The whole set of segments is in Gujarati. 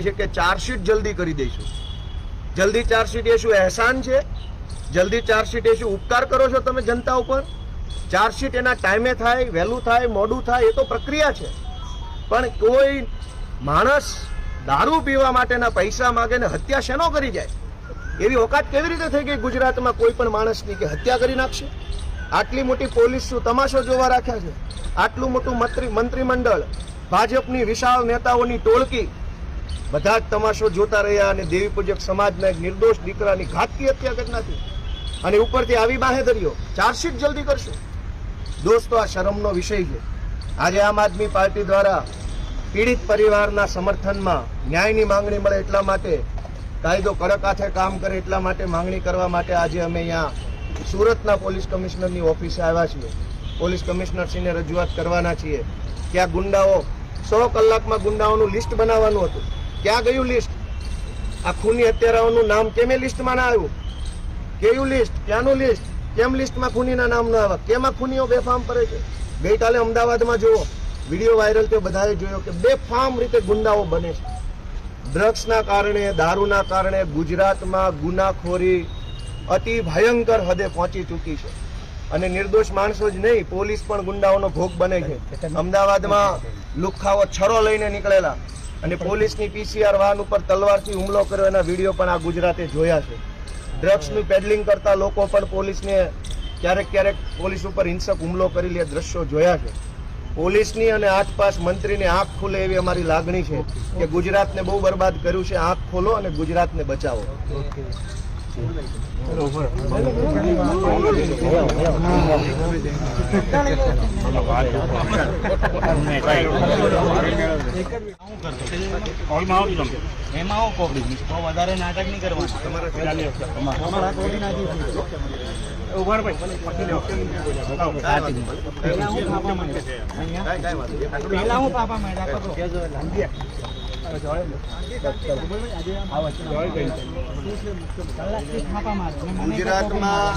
છે કે ચાર્જશીટ જલ્દી કરી દઈશું. જલ્દી ચાર્જશીટ એ શું અહેસાન છે? જલ્દી ચાર્જશીટ એ શું ઉપકાર કરો છો તમે જનતા ઉપર? ચાર્જશીટ એના ટાઈમે થાય, વહેલું થાય, મોડું થાય, એ તો પ્રક્રિયા છે. પણ કોઈ માણસ દારૂ પીવા માટેના પૈસા માગે ને હત્યા શેનો કરી જાય? એવી ઓકાત કેવી રીતે થઈ ગઈ ગુજરાતમાં કોઈ પણ માણસની કે હત્યા કરી નાખશે? આટલી મોટી પોલીસ શું તમાશો જોવા રાખ્યા છે? આટલું મોટું મંત્રી મંત્રીમંડળ, ભાજપની વિશાળ નેતાઓની ટોળકી બધા જ તમાશો જોતા રહ્યા અને દેવી પૂજક સમાજના એક નિર્દોષ દીકરાની ઘાતકી હત્યા ઘટનાથી. અને ઉપરથી આવી બાહેધરીઓ ચાર્જશીટ જલ્દી કરશો. દોસ્તો, આ શરમનો વિષય છે. આજે આમ આદમી પાર્ટી દ્વારા પીડિત પરિવારના સમર્થનમાં ન્યાયની માંગણી મળે એટલા માટે, કાયદો કડક હાથે કામ કરે એટલા માટે માંગણી કરવા માટે આજે અમે અહીંયા સુરતના પોલીસ કમિશનરની ઓફિસે આવ્યા છીએ. પોલીસ કમિશનરશ્રીને રજૂઆત કરવાના છીએ કે આ ગુંડાઓ, સો કલાકમાં ગુંડાઓનું લિસ્ટ બનાવવાનું હતું. ક્યાં ગયું લિસ્ટ આ ખૂની હત્યારાઓનું નામ કેમે લિસ્ટમાં ના આવ્યું? કેયું લિસ્ટ ક્યાંનું લિસ્ટ કેમ લિસ્ટમાં ખૂનીના નામ ન આવે? કેમ આ ખૂનીઓ બેફામ કરે છે? ગઈકાલે અમદાવાદમાં જુઓ વીડિયો વાયરલ થયો બધાએ જોયો કે બેફામ રીતે ગુંડાઓ બને છે. ડ્રગ્સના કારણે દારૂના કારણે ગુજરાતમાં ગુનાખોરી અતિ ભયંકર હદે પહોંચી ચૂકી છે. અને નિર્દોષ માણસો જ નહીં પોલીસ પણ ગુંડાઓનો ભોગ બને છે. અમદાવાદમાં લુખાઓ છરો લઈને નીકળેલા. અને પોલીસની પીસીઆર વાહન ઉપર તલવારથી હુમલો કર્યો એના વીડિયો પણ આ ગુજરાતે જોયા છે. ડ્રગ્સનું પેડલિંગ કરતા લોકો પણ પોલીસને ક્યારેક ક્યારેક પોલીસ ઉપર હિંસક હુમલો કરી લે દ્રશ્યો જોયા છે. પોલીસની અને આસપાસ મંત્રીને આંખ ખુલે એવી અમારી લાગણી છે કે ગુજરાતને બહુ બરબાદ કર્યું છે. આંખ ખોલો અને ગુજરાતને બચાવો. વધારે નાટક નહીં કરવાનું. પહેલા હું પાપા માંડ્યા ગુજરાતમાં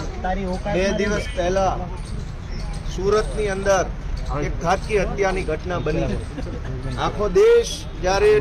બે દિવસ પહેલા સુરતની અંદર એક ઘાતકી હત્યાની ઘટના બની. આખો દેશ જ્યારે